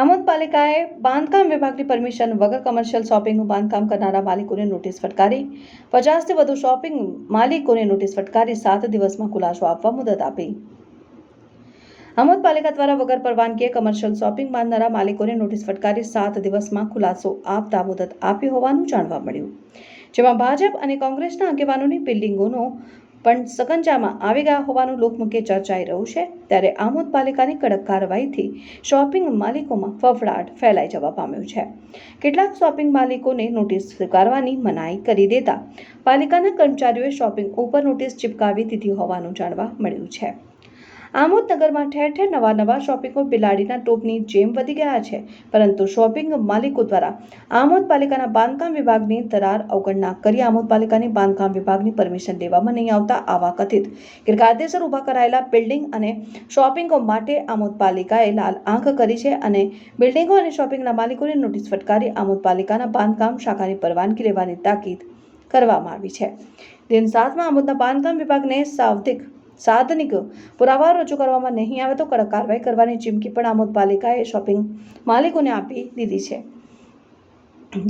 આમોદ પાલિકાએ બાંધકામ વિભાગની પરમિશન વગર કમર્શિયલ શોપિંગનું બાંધકામ કરનારા માલિકોને નોટિસ ફટકારી. પચાસથી વધુ શોપિંગ માલિકોને નોટિસ ફટકારી, સાત દિવસમાં ખુલાસો આપવા મુદત આપી. આમોદ પાલિકા દ્વારા વગર પરવાનગીએ કમર્શિયલ શોપિંગ બાંધનારા માલિકોને નોટિસ ફટકારી, સાત દિવસમાં ખુલાસો આપતા મુદત આપી હોવાનું જાણવા મળ્યું. જેમાં ભાજપ અને કોંગ્રેસના આગેવાનોની બિલ્ડિંગોનો પણ સકંજામાં આવી ગયા હોવાનું લોકમુખે ચર્ચાઈ રહ્યું છે, ત્યારે આમોદ પાલિકાની કડક કાર્યવાહીથી શોપિંગ માલિકોમાં ફફડાટ ફેલાઈ જવા પામ્યો છે. કેટલાક શોપિંગ માલિકોને નોટિસ સ્વીકારવાની મનાઈ કરી દેતા પાલિકાના કર્મચારીઓએ શોપિંગ ઉપર નોટિસ ચિપકાવી દીધી હોવાનું જાણવા મળ્યું છે. આમોદ નગરમાં ઠેર ઠેર નવા નવા શોપિંગો બિલાડીના ટોપની જેમ વધી ગયા છે, પરંતુ શોપિંગ માલિકો દ્વારા આમોદ પાલિકાના બાંધકામ વિભાગની દરાર અવગણના કરી આમોદ પાલિકાની બાંધકામ વિભાગની પરમિશન લેવામાં નહીં આવતા આવા કથિત ગેરકાયદેસર ઊભા કરાયેલા બિલ્ડિંગ અને શોપિંગો માટે આમોદ પાલિકાએ લાલ આંખ કરી છે અને બિલ્ડિંગો અને શોપિંગના માલિકોને નોટિસ ફટકારી આમોદ પાલિકાના બાંધકામ શાખાની પરવાનગી લેવાની તાકીદ કરવામાં આવી છે. દિન સાતમાં આમોદના બાંધકામ વિભાગને સાવધિક સાધનિક પુરાવા રજૂ કરવામાં નહીં આવે તો કડક કાર્યવાહી કરવાની ચીમકી પણ આમોદ પાલિકાએ શોપિંગ માલિકોને આપી દીધી છે.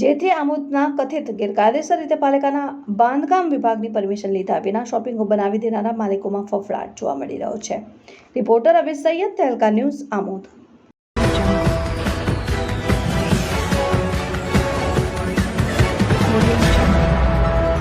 જેથી આમોદના કથિત ગેરકાયદેસર રીતે પાલિકાના બાંધકામ વિભાગની પરમિશન લીધા વિના શોપિંગો બનાવી દેનારા માલિકોમાં ફફડાટ જોવા મળી રહ્યો છે. Reporter Abhi Saiyad, Tehelka news, Amod. Audio